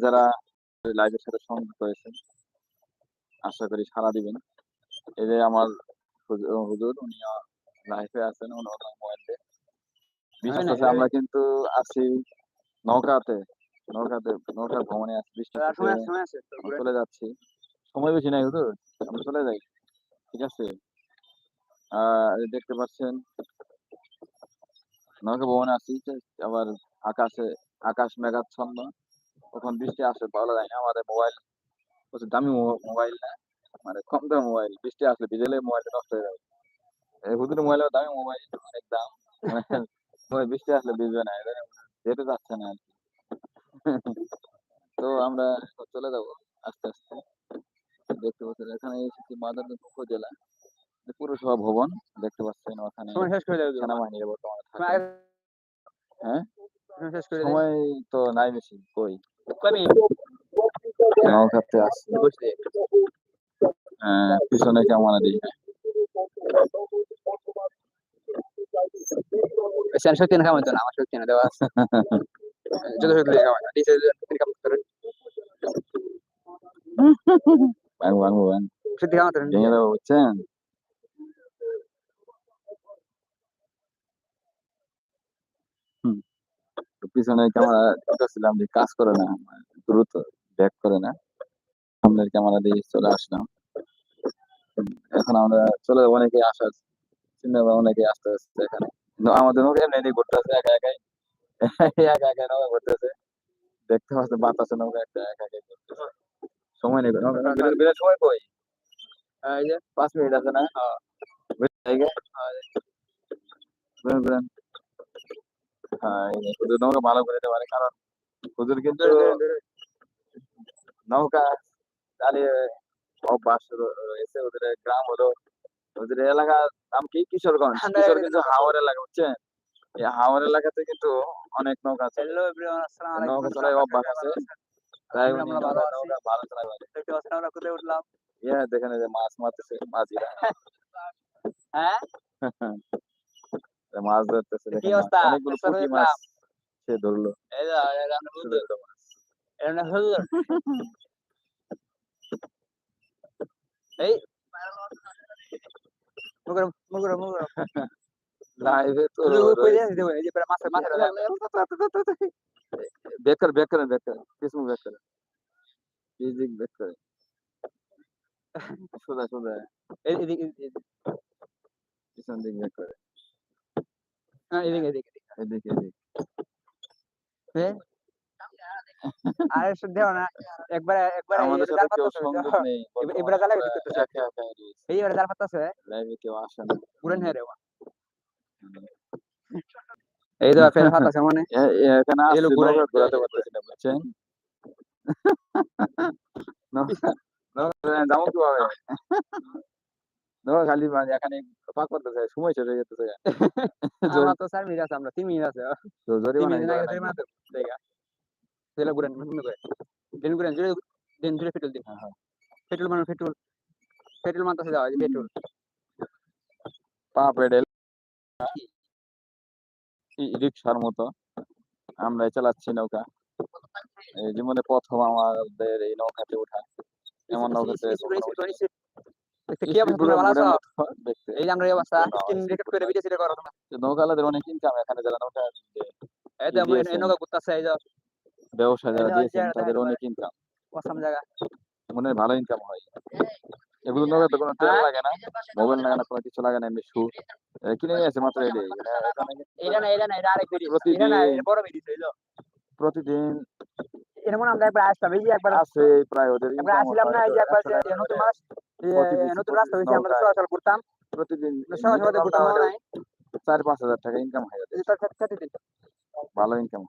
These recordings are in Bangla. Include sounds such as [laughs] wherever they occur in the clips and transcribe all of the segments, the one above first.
যারা লাইভের সাথে সংযুক্ত হয়েছে আশা করি সাড়া দিবেন। এই যে আমার হুজু- হুজুর উনি লাইফে আছেন ওনার মোবাইল বিশেষ করে আমরা কিন্তু আছি নৌকাতে নৌকাতে নৌকার ভ্রমণে আছি বৃষ্টি আমরা চলে যাচ্ছি। সময় বেশি নাই হুজুর আমরা চলে যাই ঠিক আছে? দেখতে পাচ্ছেন নৌকা ভ্রমণে আছি আবার আকাশে আকাশ মেঘাচ্ছন্ন। কখন বৃষ্টি আসে ভালো যায় না আমাদের মোবাইল প্রচুর দামি মোবাইল না। মানে কম দামি মোবাইল বৃষ্টি আসলে ভিজেলে মোবাইলটা নষ্ট হয়ে যাবে। এই হুজুর মোবাইলের দামি মোবাইল অনেক দাম। মানে [laughs] বৃষ্টি আসলে ভিজবে না। যেতে যাচ্ছে না আর তো আমরা চলে যাব আস্তে আস্তে। দেখতে পাচ্ছেন এখানে এসেছি মাদারগঞ্জ উপজেলা পুরসভা ভবন দেখতে পাচ্ছেন ওখানে সেনাবাহিনীর বর্তমানে হ্যাঁ? সময় তো নাই বেশি কই? কমি নৌকাতে আসছি পিছনে কেমন দিই সেন শক্তি না কামাইতো না আমার শক্তি না দেওয়া যত শক্তি দিছে করে ভেঙে দেবো বুঝছেন হুম। তো পিছনে ক্যামেরা ঢুকেছিলাম যে কাজ করে না দ্রুত ব্যাক করে না। সামনের ক্যামেরা দিয়ে চলে আসলাম। এখন আমরা চলে অনেকে আসার চিন্তা ভাবনা অনেকে আসতে আসছে এখানে। কিন্তু আমাদের নৌকা এমনি এমনি ঘুরতে আছে একা একাই। একা একা নৌকা ঘুরতেছে। দেখতে পাচ্ছে বাতাসে নৌকা একটা একা একাই ঘুরতেছে। সময় নেই। বেরোর সময় কই? এই যে পাঁচ মিনিট আছে না? বুঝতে জায়গা বেরোন বেরোন হ্যাঁ এই যে হুজুর নৌকা ভালো করে দিতে পারে কারণ হুজুর কিন্তু নৌকা চালিয়ে অভ্যাস রয়েছে ওদের গ্রাম হলো ওদের এলাকার নাম কি কিশোরগঞ্জ কিশোর কিন্তু হাওর এলাকা বুঝছেন এই হাওর এলাকাতে কিন্তু অনেক নৌকা আছে নৌকা চড়াই অভ্যাস আছে তাই উনি নৌকা- ভালো চালাতে দেখতে পাচ্ছেন আমরা কোথায় উঠলাম ইয়ে দেখেন যে মাছ মারতেছে মাঝিরা হ্যাঁ মাছ ধরতেছে কি। অবস্থা? অনেকগুলো পুঁটি মাছ সে ধরলো এই মাছ এমন হুজুর এই লাইভে তো যে পরে মাছের মাছের ব্যাক করে ব্যাক করে ব্যাক কিছু ব্যাক করে ফিজিক ব্যাক করে সোজা সোজা এই এদিকে পিছন দিক ব্যাক করে হ্যাঁ, এদিকে এদিকে এদিকে এদিকে আরে দেও না। একবার একবার আমাদের সাথে কেউ সংযোগ নেই এবারে জ্বালা বর্তমানে করতেছে। একা একা এই এবারে জাল পাতাছে লাইভে কেউ আসে না। পুরান হয়ে রে এই তো ফের পাতাছে মনে। এখানে ঘুরে- পারতেছি না বুঝছেন? খালি এখানে পাক করতেছে সময় শেষ হয়ে যেতেছে আমরা তো মিনিট আছে আমরা তিন মিনিট আছে। তো জরিমানা মিনিট আগে জরিমানা নাকি? তেলা গুড়ান মনে করে দিন জুড়ে দিন জুড়ে পেট্রোল দিন। হ্যাঁ, হ্যাঁ। পেট্রোল মানে পেট্রোল। পেট্রোল যাওয়া পেট্রোল। পা পেডেল রিক্সার মতো। আমরা চালাচ্ছি নৌকা। এই জীবনে প্রথম আমাদের এই নৌকাতে ওঠা। এমন নৌকাতে এই আমরা এই অবস্থা স্ক্রিন রেকর্ড করে ভিডিও সিডিও করো তোমরা। নৌকালাদের অনেক ইনকাম এখানে যারা নৌকা এই যে দিয়েছেন। এই নৌকা ঘুরতেছে এই যে ব্যবসা যারা দিয়েছেন তাদের অনেক ইনকাম অসাম জায়গা। মনে ভালো ইনকাম হয়। এগুলো নৌকাতে কোনো তেল? লাগে না মোবাইল লাগে না কোনো কিছু লাগে না এমনি শু। কিনে নিয়ে আসে মাত্র এটাই। এটা না এটা না এটা আরেক ভিডিও প্রতিদিন- এটা না বড় ভিডিও ছিল প্রতিদিন এটা আমরা একবার আসতাম এই যে একবার আছে প্রায় ওদের একবার আসলাম না এই যে একবার নতুন মাস নতুন রাস্তা হয়েছে আমরা চলাচল করতাম। প্রতিদিন সকাল সকালে minimum ঘুরতাম না হলেও নাই। চার পাঁচ হাজার টাকা ইনকাম হয়। ভালো ইনকাম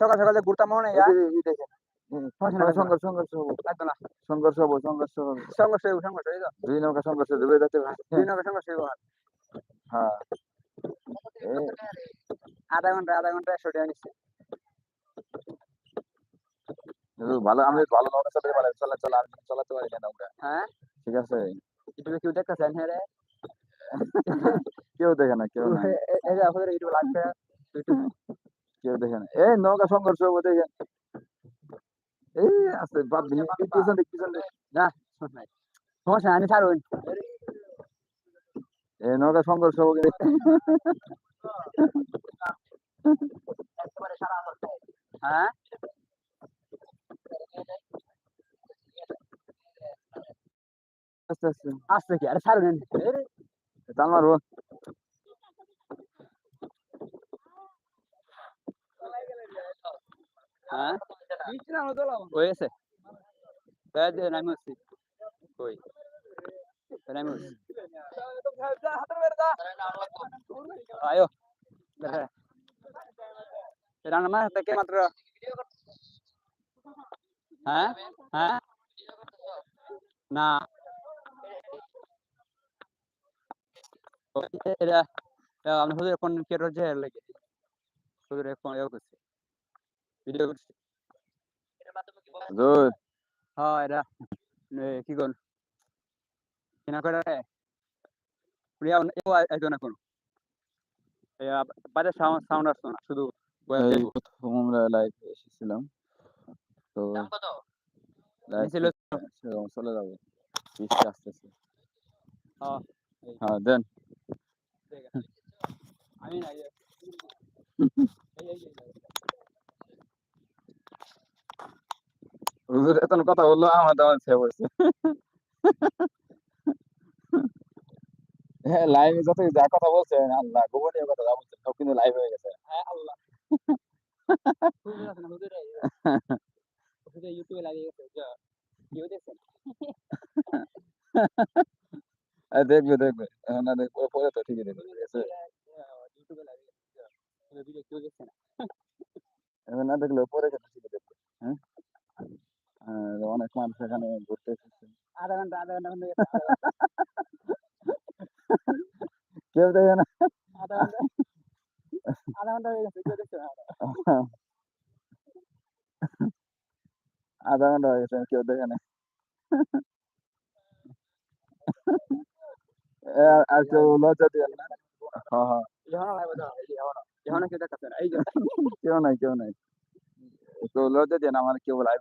সকাল সকালে ঘুরতাম মনে নাই দেখেন হুম, সমস্যা নাই, সংঘর্ষ সংঘর্ষ হব না। সংঘর্ষ হব সংঘর্ষ সংঘর্ষ সংঘর্ষ দুই নৌকা সংঘর্ষ ডুবে যেতে দুই নৌকা সংঘর্ষ হ্যাঁ। আধা ঘণ্টা আধা ঘণ্টা একশো টাকা নিচ্ছে। ভালো আমি ভালো নৌকা চালাতে পারি চলা চলা আমি চালাতে পারি না নৌকা। হ্যাঁ? ঠিক আছে ইউটিউবে কেউ দেখতেছেন হ্যাঁ রে কেউ দেখে না কেউ না এই যে আপনাদের ইউটিউবে লাগছে কেউ দেখে না এই নৌকা সংঘর্ষ হব দেখে এই আছে দিন পিছন দিক পিছন দিক সমস্যা আমি ছাড়ুন এই নৌকা সংঘর্ষ হবে হ্যাঁ আস্তে আসছে কি আরে ছাড়ুন টান মারবো হ্যাঁ ওই আছে তাই আয়ো রান্না মাছ থেকে মাত্র হ্যাঁ না এটা আপনি হুজুর কোন কেটে হচ্ছে এর লাগে হুজুর ইয়ে করছে। ভিডিও করছে। জোর হ্যাঁ এটা কি কোন কিনা করে? প্রিয়া এও আইতো না কোনো বাইরে সাউন্ড সাউন্ড আসতো না শুধু আমরা লাইভ এসেছিলাম। তো চলে যাবে। বৃষ্টি আসতেছে। হ্যাঁ, হ্যাঁ দেন আমি না ইয়ে। এই, এই, এই, এই। হুজুর এত কথা বলল আমার দাম পড়ছে হ্যাঁ লাইভে যত যা কথা আল্লাহ গোপনীয় কথা যা সব কিন্তু লাইভ হয়ে গেছে। হ্যাঁ, আল্লাহ। ইউটিউবে লাগিয়ে গেছে কেউ দেখছেন দেখবে দেখবে। না দেখবে পরে তো ঠিকই দেখবে ঠিক আছে ইউটিউবে লাগিয়ে গেছে যা হুজুর ভিডিও কেউ দেখছে না পরে দেখবে। হ্যাঁ? অনেক মানুষ এখানে ঘুরতে এসেছে। আধা ঘণ্টা আধা ঘণ্টা কেউ দেখে না। আধা ঘণ্টা আধা ঘণ্টা হয়ে গেছে কেউ দেখছে না আধা ঘণ্টা হয়ে গেছে কেউ দেখে না। আর- লজ্জা দিয়ে হ্যাঁ হ্যাঁ। কেউ নাই কেউ নাই। কেউ লজ্জা দেন আমার কেউ লাইভ